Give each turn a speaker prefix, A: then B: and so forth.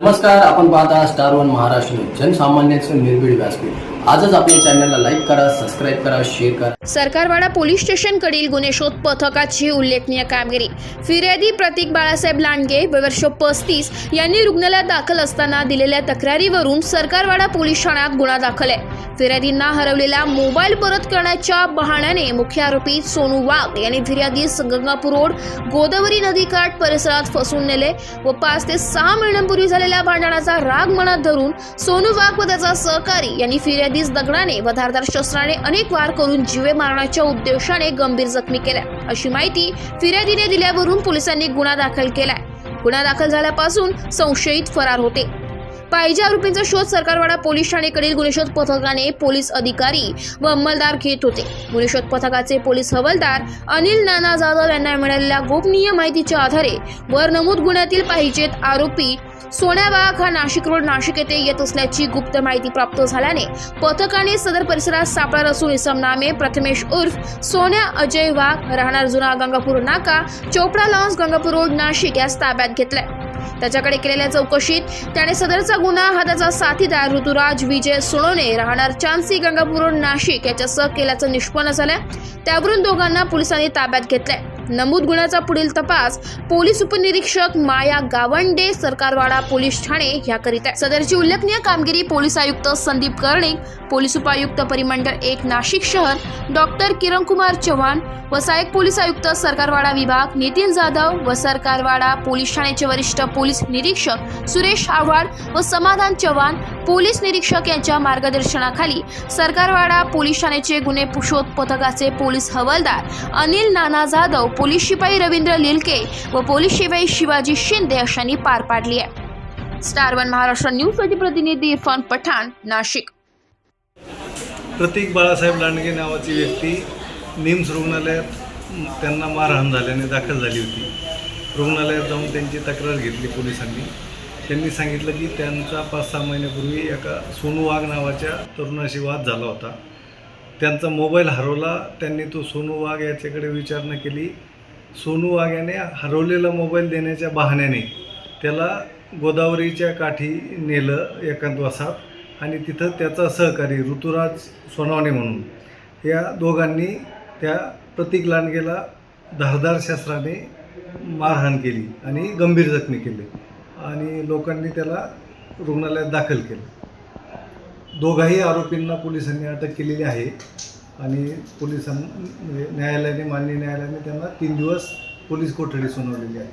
A: नमस्कार आपण पाहता स्टार वन महाराष्ट्र जनसामान्यांचं निर्भीड व्यासपीठ. आजच आपल्या चॅनलला लाईक करा सबस्क्राईब करा शेअर करा.
B: सरकारवाडा पोलीस स्टेशन कडील गुन्हे शोध पथकाची उल्लेखनीय कामगिरी. फिर्यादी प्रतीक बाळासाहेब लांडगे वर्ष पस्तीस यांनी रुग्णालयात दाखल असताना दिलेल्या तक्रारीवरून सरकारवाडा पोलीस ठाण्यात गुन्हा दाखल आहे. फिर्यादींना हरवलेला मोबाईल परत करण्याच्या बहाण्याने मुख्य आरोपी सोनू वाघ यांनी फिर्यादीस गंगापूर रोड गोदावरी नदीकाठ परिसरात फसून नेले व पाच ते सहा महिन्यांपूर्वी झालेल्या भांडणाचा राग मनात धरून सोनू वाघ व त्याचा सहकारी यांनी फिर्यादीस दगडाने व धारदार शस्त्राने अनेक वार करून जीवे मारण्याच्या उद्देशाने गंभीर जखमी केल्या. अशी माहिती फिर्यादीने दिल्यावरून पोलिसांनी गुन्हा दाखल केलाय. गुन्हा दाखल झाल्यापासून संशयित फरार होते. पाहिजे आरोपींचा शोध सरकारवाडा पोलीस ठाणेकडील गुन्हेशोध पथकाने पोलीस अधिकारी व अंमलदार घेत होते. गुन्हेशोध पथकाचे पोलीस हवालदार अनिल नाना जाधव यांना मिळालेल्या गोपनीय माहितीच्या आधारे वर नमूद गुन्ह्यातील पाहिजेत आरोपी सोन्याबाग हा नाशिक रोड नाशिक येथे येत असल्याची गुप्त माहिती प्राप्त झाल्याने पथकाने सदर परिसरात सापळा असून इसम नामे प्रथमेश उर्फ सोन्या अजय वाघ राहणार जुना गंगापूर नाका चोपडा लॉन्स गंगापूर रोड नाशिक यास ताब्यात घेतलाय. त्याच्याकडे केलेल्या चौकशीत त्याने सदरचा गुन्हा हा त्याचा साथीदार ऋतुराज विजय सोनोने. राहणार चांसी गंगापूर नाशिक याच्यासह केल्याचं निष्पन्न झालंय त्यावरून दोघांना पोलिसांनी ताब्यात घेतलंय. नमूद गुन्ह्याचा पुढील तपास पोलीस उपनिरीक्षक माया गावंडे सरकारवाडा पोलीस ठाणे ह्या करीत आहे. सदरची उल्लेखनीय कामगिरी पोलीस आयुक्त संदीप कर्णिक पोलीस उपायुक्त परिमंडळ एक नाशिक शहर डॉक्टर किरणकुमार चव्हाण व सहाय्यक पोलीस आयुक्त सरकारवाडा विभाग नितीन जाधव व सरकारवाडा पोलीस ठाण्याचे वरिष्ठ पोलीस निरीक्षक सुरेश आव्हाड व समाधान चव्हाण पोलीस निरीक्षक यांच्या मार्गदर्शनाखाली सरकारवाडा पोलीस ठाण्याचे गुन्हे शोध पथकाचे पोलीस हवालदार अनिल नाना जाधव पोलीस शिपाई रवींद्र लिलके व पोलीस शिपाई शिवाजी शिंदे अशांनी पार पाडली आहे. स्टार वन महाराष्ट्र न्यूजसाठी प्रतिनिधी इरफान पठाण नाशिक.
C: प्रतीक बाळासाहेब लांडगे नावाची व्यक्ती निम्स रुग्णालयात त्यांना मारहाण झाल्याने दाखल झाली होती. रुग्णालयात जाऊन त्यांची तक्रार घेतली पोलिसांनी. त्यांनी सांगितलं की त्यांचा पाच सहा महिन्यापूर्वी एका सोनू वाघ नावाच्या तरुणाशी वाद झाला होता. त्यांचा मोबाईल हरवला त्यांनी तो सोनू वाघ याच्याकडे विचारणा केली. सोनू वाघ्याने हरवलेला मोबाईल देण्याच्या बहाण्याने त्याला गोदावरीच्या काठी नेलं एकांतवासात आणि तिथं त्याचा सहकारी ऋतुराज सोनावणे म्हणून. या दोघांनी त्या प्रतीक लांडगेला धारदार शस्त्राने मारहाण केली आणि गंभीर जखमी केले आणि लोकांनी त्याला रुग्णालयात दाखल केलं. दोघाही आरोपींना पोलिसांनी अटक केलेली आहे. आणि पोलिसां म्हणजे न्यायालयाने माननीय न्यायालयाने त्यांना तीन दिवस पोलीस कोठडी सुनावलेली आहे.